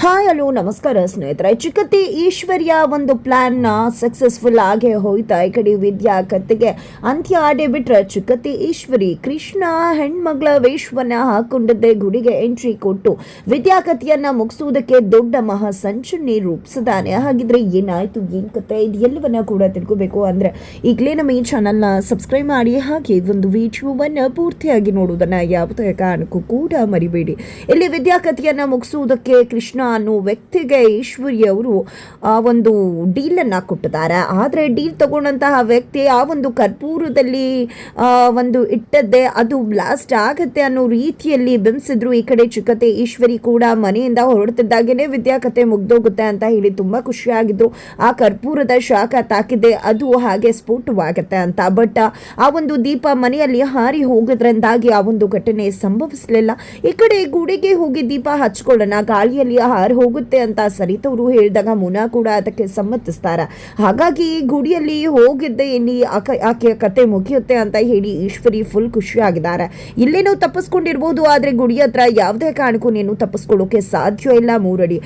Hi hello ನಮಸ್ಕಾರ ಸ್ನೇಹಿತರೆ. ಚಿಕ್ಕತಿ ಈಶ್ವರ್ಯ ಒಂದು ಪ್ಲಾನ್ನ ಸಕ್ಸಸ್ಫುಲ್ ಆಗೇ ಹೋಯ್ತಾ ಈ ಕಡೆ ವಿದ್ಯಾ ಕತ್ತಿಗೆ ಅಂತ್ಯ ಆಡೇ ಬಿಟ್ರೆ ಚಿಕ್ಕತಿ ಈಶ್ವರಿ ಕೃಷ್ಣ ಹೆಣ್ಮಗಳ ವೇಷವನ್ನ ಹಾಕೊಂಡಿದ್ದೆ ಗುಡಿಗೆ ಎಂಟ್ರಿ ಕೊಟ್ಟು. ವಿದ್ಯಾ ಮುಗಿಸುವುದಕ್ಕೆ ದೊಡ್ಡ ಮಹಾ ಸಂಚನ್ನಿ ರೂಪಿಸಿದಾನೆ. ಹಾಗಿದ್ರೆ ಏನಾಯ್ತು? ಏನ್ ಕತೆ? ಇದು ಎಲ್ಲವನ್ನ ಕೂಡ ತಿಳ್ಕೋಬೇಕು ಅಂದ್ರೆ ಈಗಲೇ ನಮ್ಮ ಈ ಚಾನಲ್ನ ಸಬ್ಸ್ಕ್ರೈಬ್ ಮಾಡಿ, ಹಾಗೆ ಒಂದು ವಿಡಿಯೋವನ್ನ ಪೂರ್ತಿಯಾಗಿ ನೋಡುವುದನ್ನ ಯಾವುದೇ ಕಾರಣಕ್ಕೂ ಕೂಡ ಮರಿಬೇಡಿ. ಇಲ್ಲಿ ವಿದ್ಯಾಕತಿಯನ್ನ ಮುಗಿಸುವುದಕ್ಕೆ ಕೃಷ್ಣ ಅನ್ನೋ ವ್ಯಕ್ತಿಗೆ ಈಶ್ವರಿ ಅವರು ಆ ಒಂದು ಡೀಲನ್ನು ಕೊಟ್ಟಿದ್ದಾರೆ. ಆದರೆ ಡೀಲ್ ತಗೊಂಡಂತಹ ವ್ಯಕ್ತಿ ಆ ಒಂದು ಕರ್ಪೂರದಲ್ಲಿ ಒಂದು ಇಟ್ಟದ್ದೇ ಅದು ಬ್ಲಾಸ್ಟ್ ಆಗತ್ತೆ ಅನ್ನೋ ರೀತಿಯಲ್ಲಿ ಬಿಂಬಿಸಿದ್ರು. ಈ ಕಡೆ ಚಿಕ್ಕತೆ ಈಶ್ವರಿ ಕೂಡ ಮನೆಯಿಂದ ಹೊರಡ್ತಿದ್ದಾಗೇನೆ ವಿದ್ಯಾಕತೆ ಮುಗ್ದೋಗುತ್ತೆ ಅಂತ ಹೇಳಿ ತುಂಬಾ ಖುಷಿಯಾಗಿದ್ರು. ಆ ಕರ್ಪೂರದ ಶಾಖ ತಾಕಿದೆ, ಅದು ಹಾಗೆ ಸ್ಫೋಟವಾಗತ್ತೆ ಅಂತ. ಬಟ್ ಆ ಒಂದು ದೀಪ ಮನೆಯಲ್ಲಿ ಹಾರಿ ಹೋಗೋದ್ರಿಂದಾಗಿ ಆ ಒಂದು ಘಟನೆ ಸಂಭವಿಸಲಿಲ್ಲ. ಈ ಕಡೆ ಗುಡಿಗೆ ಹೋಗಿ ದೀಪ ಹಚ್ಕೊಳ್ಳೋಣ, ಗಾಳಿಯಲ್ಲಿ ಹಾರಿ ಹೋಗುತ್ತೆ ಅಂತ ಸರಿತವರು ಹೇಳಿದಾಗ ಮುನಾ ಕೂಡ ಅದಕ್ಕೆ ಸಮ್ಮತಿಸ್ತಾರ. ಹಾಗಾಗಿ ಗುಡಿಯಲ್ಲಿ ಹೋಗಿದ್ದೆ ಇಲ್ಲಿ ಆಕೆ, ಆಕೆಯ ಕತೆ ಮುಗಿಯುತ್ತೆ ಅಂತ ಹೇಳಿ ಈಶ್ವರಿ ಫುಲ್ ಖುಷಿಯಾಗಿದ್ದಾರೆ. ಇಲ್ಲೇನೋ ತಪ್ಪಿಸ್ಕೊಂಡಿರ್ಬೋದು, ಆದರೆ ಗುಡಿ ಹತ್ರ ಯಾವುದೇ ಕಾರಣಕ್ಕೂ ನೀನು ತಪ್ಪಿಸ್ಕೊಳ್ಳೋಕೆ ಸಾಧ್ಯ ಇಲ್ಲ ಮೂರಡಿ.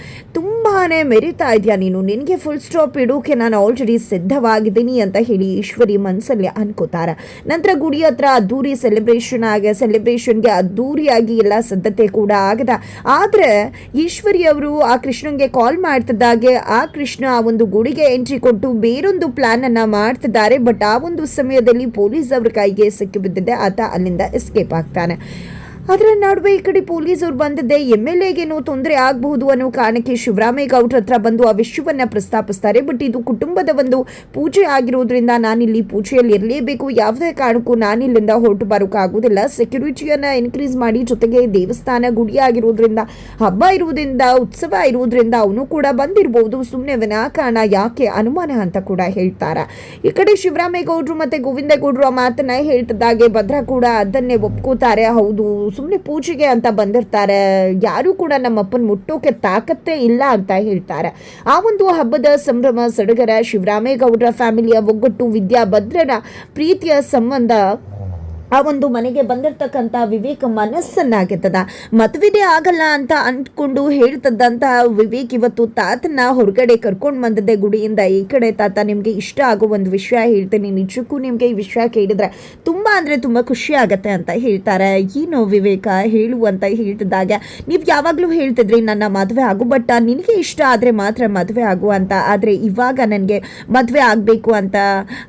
ತುಂಬಾನೇ ಮೆರಿತಾ ಇದೆಯಾ ನೀನು? ನಿನಗೆ ಫುಲ್ ಸ್ಟಾಪ್ ಇಡೋಕೆ ನಾನು ಆಲ್ರೆಡಿ ಸಿದ್ಧವಾಗಿದ್ದೀನಿ ಅಂತ ಹೇಳಿ ಈಶ್ವರಿ ಮನಸ್ಸಲ್ಲಿ ಅನ್ಕೋತಾರೆ. ನಂತರ ಗುಡಿ ಹತ್ರ ಅದ್ದೂರಿ ಸೆಲೆಬ್ರೇಷನ್ ಆಗ ಸೆಲೆಬ್ರೇಷನ್ಗೆ ಅದ್ದೂರಿಯಾಗಿ ಎಲ್ಲ ಸಿದ್ಧತೆ ಕೂಡ ಆಗದ. ಆದ್ರೆ ಈಶ್ವರಿ ಅವರು ಆ ಕೃಷ್ಣನ್ಗೆ ಕಾಲ್ ಮಾಡ್ತಿದ್ದಾಗೆ, ಆ ಕೃಷ್ಣ ಆ ಒಂದು ಗುಡಿಗೆ ಎಂಟ್ರಿ ಕೊಟ್ಟು ಬೇರೊಂದು ಪ್ಲಾನ್ ಅನ್ನ ಮಾಡ್ತಿದ್ದಾರೆ ಬಟ್ ಆ ಒಂದು ಸಮಯದಲ್ಲಿ ಪೊಲೀಸ್ ಅವ್ರ ಕೈಗೆ ಸಿಕ್ಕಿಬಿದ್ದಿದೆ, ಆತ ಅಲ್ಲಿಂದ ಎಸ್ಕೇಪ್ ಆಗ್ತಾನೆ. ಅದರ ನಡುವೆ ಈ ಕಡೆ ಪೊಲೀಸ್ ಅವ್ರು ಬಂದಿದ್ದೆ ಎಂ ಎಲ್ ಎಗೇನೋ ತೊಂದರೆ ಆಗಬಹುದು ಅನ್ನೋ ಕಾರಣಕ್ಕೆ ಶಿವರಾಮೇಗೌಡ್ರ ಹತ್ರ ಬಂದು ಆ ವಿಷಯವನ್ನ ಪ್ರಸ್ತಾಪಿಸ್ತಾರೆ. ಬಟ್ ಇದು ಕುಟುಂಬದ ಒಂದು ಪೂಜೆ ಆಗಿರೋದ್ರಿಂದ ನಾನಿಲ್ಲಿ ಪೂಜೆಯಲ್ಲಿ ಇರಲೇಬೇಕು. ಯಾವುದೇ ಕಾರಣಕ್ಕೂ ನಾನಿಲ್ಲಿಂದ ಹೊರಟು ಬರೋಕ್ಕಾಗೋದಿಲ್ಲ ಸೆಕ್ಯೂರಿಟಿಯನ್ನು ಇನ್ಕ್ರೀಸ್ ಮಾಡಿ ಜೊತೆಗೆ ದೇವಸ್ಥಾನ ಗುಡಿ ಆಗಿರೋದ್ರಿಂದ, ಹಬ್ಬ ಇರುವುದರಿಂದ, ಉತ್ಸವ ಇರುವುದರಿಂದ ಅವನು ಕೂಡ ಬಂದಿರಬಹುದು ಸುಮ್ಮನೆ ವಿನಾಕಾರಣ ಯಾಕೆ ಅನುಮಾನ ಅಂತ ಕೂಡ ಹೇಳ್ತಾರೆ. ಈ ಕಡೆ ಶಿವರಾಮೇಗೌಡರು ಮತ್ತೆ ಗೋವಿಂದೇಗೌಡರು ಆ ಮಾತನ್ನ ಹೇಳ್ತಿದ್ದಾಗೆ ಭದ್ರ ಕೂಡ ಅದನ್ನೇ ಒಪ್ಕೋತಾರೆ. ಹೌದು ಸುಮ್ಮನೆ ಪೂಜೆಗೆ ಅಂತ ಬಂದಿರ್ತಾರೆ. ಯಾರು ಕೂಡ ನಮ್ಮಪ್ಪನ ಮುಟ್ಟೋಕೆ ತಾಕತ್ತೇ ಇಲ್ಲ ಅಂತ ಹೇಳ್ತಾರೆ. ಆ ಒಂದು ಹಬ್ಬದ ಸಂಭ್ರಮ, ಸಡಗರ, ಶಿವರಾಮೇಗೌಡರ ಫ್ಯಾಮಿಲಿಯ ಒಗ್ಗಟ್ಟು ವಿದ್ಯಾಭದ್ರನ ಪ್ರೀತಿಯ ಸಂಬಂಧ ಆ ಒಂದು ಮನೆಗೆ ಬಂದಿರತಕ್ಕಂಥ ವಿವೇಕ್ ಮನಸ್ಸನ್ನಾಗಿರ್ತದ. ಮದುವೆನೇ ಆಗಲ್ಲ ಅಂತ ಅಂದ್ಕೊಂಡು ಹೇಳ್ತದಂತ ವಿವೇಕ್ ಇವತ್ತು ತಾತನ ಹೊರಗಡೆ ಕರ್ಕೊಂಡು ಬಂದಿದ್ದೆ ಗುಡಿಯಿಂದ. ಈ ಕಡೆ ತಾತ ನಿಮಗೆ ಇಷ್ಟ ಆಗೋ ಒಂದು ವಿಷಯ ಹೇಳ್ತೀನಿ. ನಿಜಕ್ಕೂ ನಿಮಗೆ ಈ ವಿಷಯ ಕೇಳಿದ್ರೆ ತುಂಬ ಅಂದರೆ ತುಂಬ ಖುಷಿ ಆಗುತ್ತೆ ಅಂತ ಹೇಳ್ತಾರೆ. ಏನು ವಿವೇಕ ಹೇಳು ಅಂತ ಹೇಳ್ತಿದ್ದಾಗ. ನೀವು ಯಾವಾಗಲೂ ಹೇಳ್ತಿದ್ರಿ ನನ್ನ ಮದುವೆ ಆಗು ಬಟ್ ನಿನಗೆ ಇಷ್ಟ ಆದರೆ ಮಾತ್ರ ಮದುವೆ ಆಗು ಅಂತ. ಆದರೆ ಇವಾಗ ನನಗೆ ಮದುವೆ ಆಗಬೇಕು ಅಂತ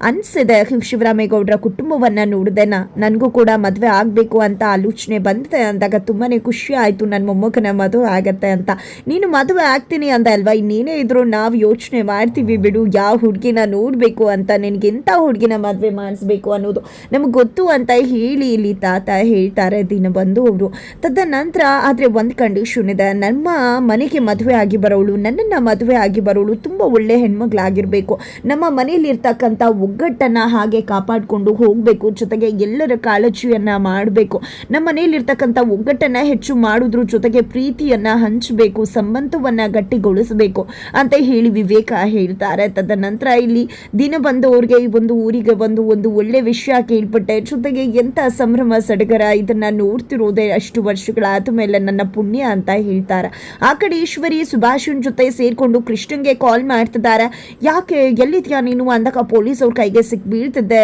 ಅನಿಸಿದೆ. ಶಿವರಾಮೇಗೌಡರ ಕುಟುಂಬವನ್ನು ನೋಡಿದೆ ನಾ ನನಗೂ ಕೂಡ ಮದುವೆ ಆಗಬೇಕು ಅಂತ ಆಲೋಚನೆ ಬಂದಿದೆ ಅಂದಾಗ ತುಂಬಾ ಖುಷಿ ಆಯಿತು. ನನ್ನ ಮೊಮ್ಮಕ್ಕನ ಮದುವೆ ಆಗತ್ತೆ ಅಂತ. ನೀನು ಮದುವೆ ಆಗ್ತೀನಿ ಅಂತ ಅಲ್ವಾ? ಇನ್ನೇನೇ ಇದ್ರು ನಾವು ಯೋಚನೆ ಮಾಡ್ತೀವಿ ಬಿಡು. ಯಾವ ಹುಡುಗಿನ ನೋಡಬೇಕು ಅಂತ, ನಿನಗೆ ಎಂಥ ಹುಡುಗಿನ ಮದುವೆ ಮಾಡಿಸ್ಬೇಕು ಅನ್ನೋದು ನಮಗೆ ಗೊತ್ತು ಅಂತ ಹೇಳಿ ಇಲ್ಲಿ ತಾತ ಹೇಳ್ತಾರೆ ದಿನ ಬಂದು ಅವರು ತದನಂತರ ಆದರೆ ಒಂದು ಕಂಡೀಷನ್ ಇದೆ. ನಮ್ಮ ಮನೆಗೆ ಮದುವೆ ಆಗಿ ಬರೋಳು, ನನ್ನನ್ನು ಮದುವೆ ಆಗಿ ಬರೋಳು ತುಂಬ ಒಳ್ಳೆ ಹೆಣ್ಮಗಳಾಗಿರಬೇಕು. ನಮ್ಮ ಮನೆಯಲ್ಲಿರ್ತಕ್ಕಂಥ ಒಗ್ಗಟ್ಟನ್ನು ಹಾಗೆ ಕಾಪಾಡಿಕೊಂಡು ಹೋಗಬೇಕು. ಜೊತೆಗೆ ಎಲ್ಲರ ಕಾಳಜಿಯನ್ನು ಮಾಡಬೇಕು. ನಮ್ಮ ಮನೆಯಲ್ಲಿರ್ತಕ್ಕಂಥ ಒಗ್ಗಟ್ಟನ್ನು ಹೆಚ್ಚು ಮಾಡೋದ್ರ ಜೊತೆಗೆ ಪ್ರೀತಿಯನ್ನು ಹಂಚಬೇಕು, ಸಂಬಂಧವನ್ನು ಗಟ್ಟಿಗೊಳಿಸಬೇಕು ಅಂತ ಹೇಳಿ ವಿವೇಕ ಹೇಳ್ತಾರೆ. ತದನಂತರ ಇಲ್ಲಿ ದಿನ ಬಂದವ್ರಿಗೆ ಈ ಒಂದು ಊರಿಗೆ ಬಂದು ಒಂದು ಒಳ್ಳೆ ವಿಷಯ ಕೇಳ್ಪಟ್ಟೆ. ಜೊತೆಗೆ ಎಂಥ ಸಂಭ್ರಮ ಸಡಗರ ಇದನ್ನ ನೋಡ್ತಿರೋದೇ ಅಷ್ಟು ವರ್ಷಗಳಾದ ಮೇಲೆ ನನ್ನ ಪುಣ್ಯ ಅಂತ ಹೇಳ್ತಾರೆ. ಆ ಕಡೆ ಈಶ್ವರಿ ಸುಭಾಷನ್ ಜೊತೆ ಸೇರ್ಕೊಂಡು ಕೃಷ್ಣನ್ಗೆ ಕಾಲ್ ಮಾಡ್ತಿದ್ದಾರೆ. ಯಾಕೆ ಎಲ್ಲಿದ್ಯಾ ನೀನು? ಅಂದಾಗ ಪೊಲೀಸ್ ಅವ್ರ ಕೈಗೆ ಸಿಕ್ ಬೀಳ್ತಿದ್ದೆ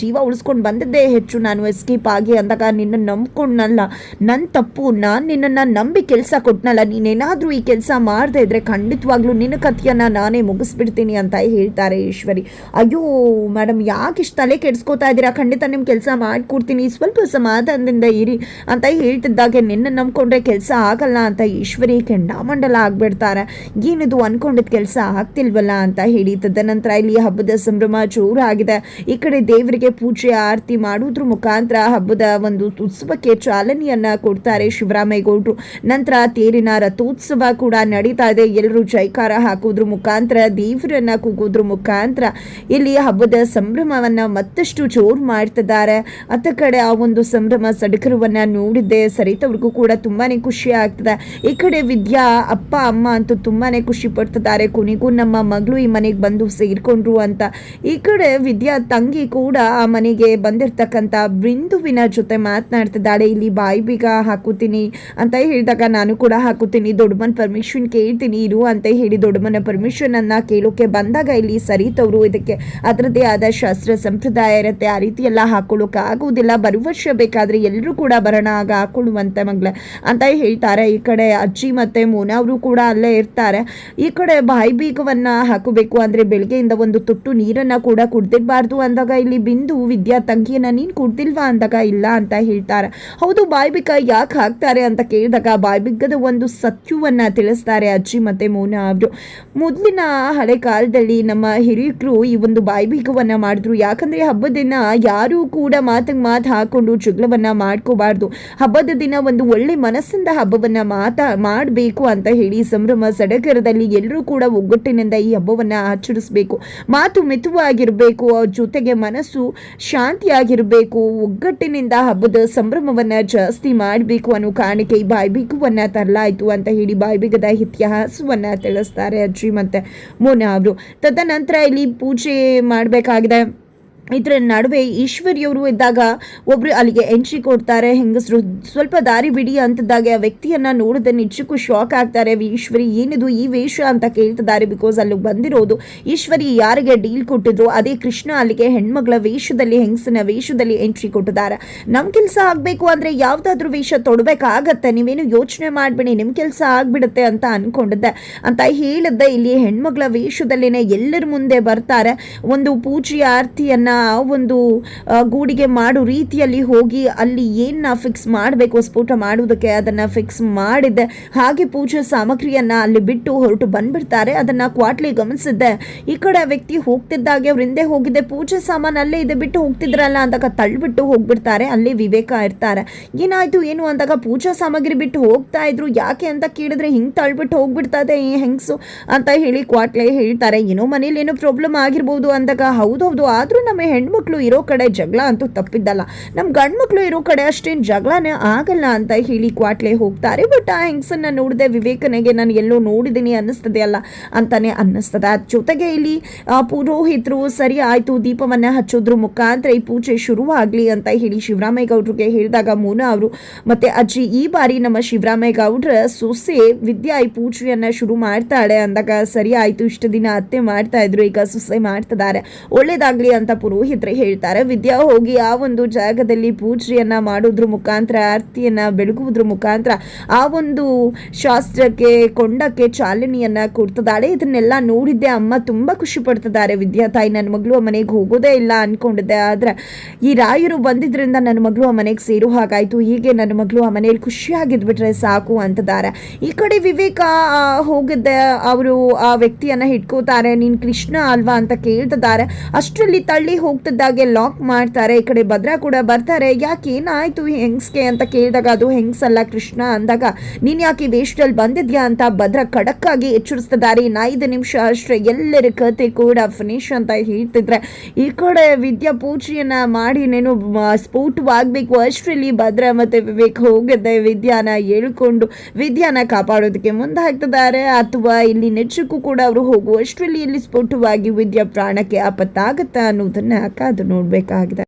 ಜೀವ ಉಳಿಸ್ಕೊಂಡು ಬಂದಿದ್ದೆ ಹೆಚ್ಚು. ನಾನು ಎಸ್ಕೇಪ್ ಆಗಿ ಅಂದಾಗ ನಿನ್ನ ನಂಬ್ಕೊಂಡ್ನಲ್ಲ. ನನ್ನ ತಪ್ಪು, ನಾನು ನಿನ್ನನ್ನು ನಂಬಿ ಕೆಲಸ ಕೊಟ್ಟನಲ್ಲ ನೀನೇನಾದರೂ ಈ ಕೆಲಸ ಮಾಡದೇ ಇದ್ರೆ ಖಂಡಿತವಾಗ್ಲೂ ನಿನ್ನ ಕಥೆಯನ್ನು ನಾನೇ ಮುಗಿಸ್ಬಿಡ್ತೀನಿ ಅಂತ ಹೇಳ್ತಾರೆ ಈಶ್ವರಿ. ಅಯ್ಯೋ ಮೇಡಮ್ ಯಾಕೆ ಇಷ್ಟು ತಲೆ ಕೆಡಿಸ್ಕೋತಾ ಇದ್ದೀರಾ? ಖಂಡಿತ ನಿಮ್ಮ ಕೆಲಸ ಮಾಡಿಕೊಡ್ತೀನಿ. ಸ್ವಲ್ಪ ಸಮಾಧಾನದಿಂದ ಇರಿ ಅಂತ ಹೇಳ್ತಿದ್ದಾಗೆ ನಿನ್ನ ನಂಬ್ಕೊಂಡ್ರೆ ಕೆಲಸ ಆಗಲ್ಲ ಅಂತ ಈಶ್ವರಿ ಕೆಂಡಾಮಂಡಲ ಆಗಿಬಿಡ್ತಾರೆ. ಏನಿದು ಅನ್ಕೊಂಡಿದ್ದ ಕೆಲಸ ಆಗ್ತಿಲ್ವಲ್ಲ ಅಂತ ಹೇಳಿ ತದನಂತರ ಇಲ್ಲಿ ಹಬ್ಬದ ಸಂಭ್ರಮ ಜೋರಾಗಿದೆ. ಈ ಕಡೆ ದೇವರಿಗೆ ಪೂಜೆ, ಆರತಿ ಮಾಡುವುದ್ರ ಮುಖಾಂತರ ಹಬ್ಬದ ಒಂದು ಉತ್ಸವಕ್ಕೆ ಚಾಲನೆಯನ್ನ ಕೊಡ್ತಾರೆ ಶಿವರಾಮೇಗೌಡರು. ನಂತರ ತೇರಿನ ರಥೋತ್ಸವ ಕೂಡ ನಡೀತಾ ಇದೆ. ಎಲ್ಲರೂ ಜೈಕಾರ ಹಾಕೋದ್ರ ಮುಖಾಂತರ, ದೇವರನ್ನ ಕೂಗೋದ್ರ ಮುಖಾಂತರ ಇಲ್ಲಿ ಹಬ್ಬದ ಸಂಭ್ರಮವನ್ನ ಮತ್ತಷ್ಟು ಜೋರು ಮಾಡ್ತಿದ್ದಾರೆ. ಅತ್ತ ಕಡೆ ಆ ಒಂದು ಸಂಭ್ರಮ ಸಡಗರವನ್ನ ನೋಡಿದ್ದೆ. ಸರಿತವ್ರಿಗೂ ಕೂಡ ತುಂಬಾನೇ ಖುಷಿ ಆಗ್ತದೆ. ಈ ಕಡೆ ವಿದ್ಯಾ, ಅಪ್ಪ, ಅಮ್ಮ ಅಂತೂ ತುಂಬಾನೇ ಖುಷಿ ಪಡ್ತಿದ್ದಾರೆ. ಕೊನೆಗೂ ನಮ್ಮ ಮಗಳು ಈ ಮನೆಗೆ ಬಂದು ಸೇರ್ಕೊಂಡ್ರು ಅಂತ. ಈ ಕಡೆ ವಿದ್ಯಾ ತಂಗಿ ಕೂಡ ಆ ಮನೆಗೆ ಬಂದಿರ್ತಕ್ಕಂಥ ಬಿಂದುವಿನ ಜೊತೆ ಮಾತನಾಡ್ತಿದ್ದಾಳೆ. ಇಲ್ಲಿ ಬಾಯಿ ಬೀಗ ಹಾಕುತ್ತೀನಿ ಅಂತ ಹೇಳಿದಾಗ ನಾನು ಕೂಡ ಹಾಕುತ್ತೀನಿ. ದೊಡ್ಡಮ್ಮನ ಪರ್ಮಿಷನ್ ಕೇಳ್ತೀನಿ, ಇರು ಅಂತ ಹೇಳಿ ಪರ್ಮಿಷನ್ ಅನ್ನ ಕೇಳೋಕೆ ಬಂದಾಗ ಇಲ್ಲಿ ಸರಿತವರು ಇದಕ್ಕೆ ಅದರದ್ದೇ ಆದ ಶಾಸ್ತ್ರ, ಸಂಪ್ರದಾಯ ಇರುತ್ತೆ. ಆ ರೀತಿ ಎಲ್ಲ ಹಾಕೊಳ್ಳೋಕೆ ಆಗುವುದಿಲ್ಲ. ಬರುವ ವರ್ಷ ಬೇಕಾದ್ರೆ ಎಲ್ಲರೂ ಕೂಡ ಬರೋಣ. ಆಗ ಹಾಕೊಳ್ಳುವಂತೆ ಮಗ್ಳೆ ಅಂತ ಹೇಳ್ತಾರೆ. ಈ ಕಡೆ ಅಜ್ಜಿ ಮತ್ತೆ ಮೋನ ಅವರು ಕೂಡ ಅಲ್ಲೇ ಇರ್ತಾರೆ. ಈ ಕಡೆ ಬಾಯಿ ಬೀಗವನ್ನ ಹಾಕಬೇಕು ಅಂದ್ರೆ ಬೆಳಗ್ಗೆಯಿಂದ ಒಂದು ತುಟ್ಟು ನೀರನ್ನ ಕೂಡ ಕುಡ್ದಿರ್ಬಾರ್ದು ಅಂದಾಗ ಇಲ್ಲಿ ಬಿಂದು, ವಿದ್ಯಾ, ತಂಗಿಯನ್ನ ನೀನ್ ಕುಡ್ದಿಲ್ವಾ ಅಂದಾಗ ಇಲ್ಲ ಅಂತ ಹೇಳ್ತಾರೆ. ಹೌದು, ಬಾಯ್ಬಿಕ್ಕ ಯಾಕೆ ಹಾಕ್ತಾರೆ ಅಂತ ಕೇಳಿದಾಗ ಬಾಯಿ ಬಿಗ್ಗದ ಒಂದು ಸತ್ಯವನ್ನು ತಿಳಿಸ್ತಾರೆ ಅಜ್ಜಿ ಮತ್ತು ಮೌನ ಅವರು. ಮೊದಲಿನ ಹಳೆ ಕಾಲದಲ್ಲಿ ನಮ್ಮ ಹಿರಿಯಕರು ಈ ಒಂದು ಬಾಯಿ ಬೀಗವನ್ನ ಮಾಡಿದ್ರು. ಯಾಕಂದರೆ ಹಬ್ಬದ ದಿನ ಯಾರೂ ಕೂಡ ಮಾತಿಗೆ ಮಾತು ಹಾಕ್ಕೊಂಡು ಜಗಳವನ್ನು ಮಾಡ್ಕೋಬಾರ್ದು. ಹಬ್ಬದ ದಿನ ಒಂದು ಒಳ್ಳೆ ಮನಸ್ಸಿಂದ ಹಬ್ಬವನ್ನು ಮಾತ, ಮಾಡಬೇಕು ಅಂತ ಹೇಳಿ ಸಂಭ್ರಮ ಸಡಗರದಲ್ಲಿ ಎಲ್ಲರೂ ಕೂಡ ಒಗ್ಗಟ್ಟಿನಿಂದ ಈ ಹಬ್ಬವನ್ನು ಆಚರಿಸಬೇಕು. ಮಾತು ಮಿತುವಾಗಿರಬೇಕು ಜೊತೆಗೆ ಮನಸ್ಸು ಶಾಂತಿಯಾಗಿರಬೇಕು ಒಗ್ಗಟ್ಟಿನಿಂದ ಹಬ್ಬದ ಸಂಭ್ರಮವನ್ನ ಜಾಸ್ತಿ ಮಾಡಬೇಕು ಅನ್ನೋ ಕಾರಣಕ್ಕೆ ಈ ಬಾಯ್ಬಿಗುವನ್ನ ತರಲಾಯಿತು ಅಂತ ಹೇಳಿ ಬಾಯ್ಬೀಗದ ಇತಿಹಾಸವನ್ನ ತಿಳಿಸ್ತಾರೆ ಅಜ್ಜಿ ಮತ್ತೆ ಮೋನ ಅವರು. ತದನಂತರ ಇಲ್ಲಿ ಪೂಜೆ ಮಾಡಬೇಕಾಗಿದೆ. ಇದರ ನಡುವೆ ಈಶ್ವರಿಯವರು ಇದ್ದಾಗ ಒಬ್ರು ಅಲ್ಲಿಗೆ ಎಂಟ್ರಿ ಕೊಡ್ತಾರೆ. ಹೆಂಗಸರು, ಸ್ವಲ್ಪ ದಾರಿ ಬಿಡಿ ಅಂತಿದ್ದಾಗ ಆ ವ್ಯಕ್ತಿಯನ್ನ ನೋಡಿದ ನಿಜಕ್ಕೂ ಶಾಕ್ ಆಗ್ತಾರೆ. ಈಶ್ವರಿ, ಏನಿದು ಈ ವೇಷ ಅಂತ ಕೇಳ್ತಿದ್ದಾರೆ ಬಿಕಾಸ್ ಅಲ್ಲಿ ಬಂದಿರೋದು ಈಶ್ವರಿ ಯಾರಿಗೆ ಡೀಲ್ ಕೊಟ್ಟಿದ್ರು? ಅದೇ ಕೃಷ್ಣ ಅಲ್ಲಿಗೆ ಹೆಣ್ಮಗಳ ವೇಷದಲ್ಲಿ, ಹೆಂಗಸನ ವೇಷದಲ್ಲಿ ಎಂಟ್ರಿ ಕೊಟ್ಟಿದ್ದಾರೆ. ನಮ್ ಕೆಲಸ ಆಗಬೇಕು ಅಂದ್ರೆ ಯಾವ್ದಾದ್ರು ವೇಷ ತೊಡಬೇಕಾಗತ್ತೆ. ನೀವೇನು ಯೋಚನೆ ಮಾಡಬೇಡಿ, ನಿಮ್ ಕೆಲಸ ಆಗ್ಬಿಡುತ್ತೆ ಅಂತ ಅನ್ಕೊಂಡಿದ್ದೆ. ಅಂತ ಹೇಳಿದ್ದೆ. ಇಲ್ಲಿ ಹೆಣ್ಮಗಳ ವೇಷದಲ್ಲಿನೇ ಎಲ್ಲರ ಮುಂದೆ ಬರ್ತಾರೆ. ಒಂದು ಪೂಜೆಯ ಆರತಿಯನ್ನ ಒಂದು ಗೂಡಿಗೆ ಮಾಡೋ ರೀತಿಯಲ್ಲಿ ಹೋಗಿ ಅಲ್ಲಿ ಏನ್ನ ಫಿಕ್ಸ್ ಮಾಡಬೇಕು ಸ್ಫೋಟ ಮಾಡುವುದಕ್ಕೆ ಅದನ್ನ ಫಿಕ್ಸ್ ಮಾಡಿದ್ದೆ. ಹಾಗೆ ಪೂಜೆ ಸಾಮಗ್ರಿಯನ್ನು ಅಲ್ಲಿ ಬಿಟ್ಟು ಹೊರಟು ಬಂದ್ಬಿಡ್ತಾರೆ, ಅದನ್ನ ಕ್ವಾಟ್ಲಿ ಗಮನಿಸಿದ್ದೆ. ಈ ಕಡೆ ವ್ಯಕ್ತಿ ಹೋಗ್ತಿದ್ದಾಗೆ ಅವ್ರ ಹಿಂದೆ ಹೋಗಿದ್ದೆ. ಪೂಜೆ ಸಾಮಾನು ಅಲ್ಲೇ ಇದೆ, ಬಿಟ್ಟು ಹೋಗ್ತಿದ್ರಲ್ಲ ಅಂದಾಗ ತಳ್ಳಿಬಿಟ್ಟು ಹೋಗ್ಬಿಡ್ತಾರೆ, ಅಲ್ಲಿ ವಿವೇಕ ಇರ್ತಾರೆ. ಏನಾಯ್ತು, ಏನು ಅಂದಾಗ ಪೂಜಾ ಸಾಮಗ್ರಿ ಬಿಟ್ಟು ಹೋಗ್ತಾ ಇದ್ರು. ಯಾಕೆ ಅಂತ ಕೇಳಿದ್ರೆ ಹಿಂಗೆ ತಳ್ಬಿಟ್ಟು ಹೋಗ್ಬಿಡ್ತದೆ ಈ ಹೆಂಗಸು ಅಂತ ಹೇಳಿ ಕ್ವಾಟ್ಲೆ ಹೇಳ್ತಾರೆ. ಏನೋ ಮನೇಲಿ ಏನೋ ಪ್ರಾಬ್ಲಮ್ ಆಗಿರ್ಬೋದು ಅಂದಾಗ ಹೌದೌದು ಆದ್ರೂ ನಮ್ಮ ಹೆಣ್ಮಕ್ಳು ಇರೋ ಕಡೆ ಜಗಳ ಅಂತೂ ತಪ್ಪಿದ್ದಲ್ಲ. ನಮ್ಮ ಗಂಡ್ಮಕ್ಳು ಇರೋ ಕಡೆ ಅಷ್ಟೇನು ಜಗಳನೇ ಆಗಲ್ಲ ಅಂತ ಹೇಳಿ ಕ್ವಾಟ್ಲೆ ಹೋಗ್ತಾರೆ. ಬಟ್ ಆ ಹೆಂಗಸನ್ನ ನೋಡಿದೆ ವಿವೇಕನಿಗೆ ನಾನು ಎಲ್ಲೋ ನೋಡಿದ್ದೀನಿ ಅನ್ನಿಸ್ತದೆ ಅಲ್ಲ ಅಂತಾನೆ ಅನ್ನಿಸ್ತದೆ. ಅದ್ರ ಜೊತೆಗೆ ಇಲ್ಲಿ ಪುರೋಹಿತರು, ಸರಿ ಆಯಿತು, ದೀಪವನ್ನ ಹಚ್ಚೋದ್ರ ಮುಖಾಂತರ ಈ ಪೂಜೆ ಶುರುವಾಗಲಿ ಅಂತ ಹೇಳಿ ಶಿವರಾಮೇಗೌಡ್ರಿಗೆ ಹೇಳಿದಾಗ ಮೂನ ಅವರು, ಮತ್ತೆ ಅಜ್ಜಿ, ಈ ಬಾರಿ ನಮ್ಮ ಶಿವರಾಮೇಗೌಡ್ರ ಸೊಸೆ ವಿದ್ಯಾ ಈ ಪೂಜೆಯನ್ನು ಶುರು ಮಾಡ್ತಾಳೆ ಅಂದಾಗ, ಸರಿ ಆಯಿತು, ಇಷ್ಟು ದಿನ ಅತ್ತೆ ಮಾಡ್ತಾ ಇದ್ರು, ಈಗ ಸೊಸೆ ಮಾಡ್ತಿದ್ದಾರೆ. ಒಳ್ಳೇದಾಗಲಿ ಅಂತ ಪುರೋಹಿತರು ಹೇಳ್ತಾರೆ, ವಿದ್ಯಾ ಹೋಗಿ ಆ ಒಂದು ಜಾಗದಲ್ಲಿ ಪೂಜೆಯನ್ನ ಮಾಡೋದ್ರ ಮುಖಾಂತರ, ಆರತಿಯನ್ನ ಬೆಳಗುವುದ್ರ ಮುಖಾಂತರ ಆ ಒಂದು ಶಾಸ್ತ್ರಕ್ಕೆ ಕೊಂಡಕ್ಕೆ ಚಾಲನೆಯನ್ನ ಕೊಡ್ತಿದ್ದಾಳೆ ಇದನ್ನೆಲ್ಲ ನೋಡಿದ್ದೆ ಅಮ್ಮ ತುಂಬಾ ಖುಷಿ ಪಡ್ತಿದ್ದಾರೆ. ವಿದ್ಯಾ ತಾಯಿ ನನ್ನ ಮಗಳು ಮನೆಗೆ ಹೋಗೋದೇ ಇಲ್ಲ ಅನ್ಕೊಂಡಿದ್ದೆ. ಆದ್ರೆ ಈ ರಾಯರು ಬಂದಿದ್ರಿಂದ ನನ್ನ ಮಗಳು ಆ ಮನೆಗೆ ಸೇರೋ ಹಾಗಾಯ್ತು. ಹೀಗೆ ನನ್ನ ಮಗಳು ಆ ಮನೆಯಲ್ಲಿ ಖುಷಿಯಾಗಿದ್ಬಿಟ್ರೆ ಸಾಕು ಅಂತಿದ್ದಾರೆ ಈ ಕಡೆ ವಿವೇಕ ಹೋಗಿದ್ದೆ. ಅವರು ಆ ವ್ಯಕ್ತಿಯನ್ನ ಹಿಡ್ಕೋತಾರೆ. ನೀನ್ ಕೃಷ್ಣ ಅಲ್ವಾ ಅಂತ ಕೇಳ್ತಿದ್ದಾರೆ. ಅಷ್ಟರಲ್ಲಿ ತಳ್ಳಿ ಹೋಗ್ತಿದ್ದಾಗೆ ಲಾಕ್ ಮಾಡ್ತಾರೆ. ಈ ಕಡೆ ಭದ್ರಾ ಕೂಡ ಬರ್ತಾರೆ. ಯಾಕೆ ಏನಾಯ್ತು ಹೆಂಗ್ಸ್ಗೆ ಅಂತ ಕೇಳಿದಾಗ ಅದು ಹೆಂಗ್ಸಲ್ಲ ಕೃಷ್ಣ ಅಂದಾಗ, ನೀನ್ ಯಾಕೆ ವೇಷದಲ್ಲಿ ಬಂದಿದ್ಯಾ ಅಂತ ಭದ್ರ ಖಡಕ್ ಆಗಿ ಎಚ್ಚರಿಸ್ತಿದ್ದಾರೆ ಐದು ನಿಮಿಷ ಅಷ್ಟೇ ಎಲ್ಲರ ಕತೆ ಕೂಡ ಫಿನಿಶ್ ಅಂತ ಹೇಳ್ತಿದ್ರೆ, ಈ ಕಡೆ ವಿದ್ಯಾ ಪೂಜೆಯನ್ನ ಮಾಡಿ ನೇನು ಸ್ಫೋಟವಾಗಬೇಕು. ಅಷ್ಟ್ರಲ್ಲಿ ಭದ್ರ ಮತ್ತೆ ವಿವೇಕ್ ಹೋಗಿದ್ದೆ ವಿದ್ಯಾನ ಹೇಳ್ಕೊಂಡು ವಿದ್ಯಾನ ಕಾಪಾಡೋದಕ್ಕೆ ಮುಂದೆ ಹಾಕ್ತಿದ್ದಾರೆ ಅಥವಾ ಇಲ್ಲಿ ನೆಚ್ಚಕ್ಕೂ ಕೂಡ ಅವರು ಹೋಗುವಷ್ಟರಲ್ಲಿ ಇಲ್ಲಿ ಸ್ಫೋಟವಾಗಿ ವಿದ್ಯಾ ಪ್ರಾಣಕ್ಕೆ ಆಪತ್ತಾಗತ್ತಾ ಅನ್ನೋದನ್ನ ಕಾದು ನೋಡ್ಬೇಕಾಗಿದೆ.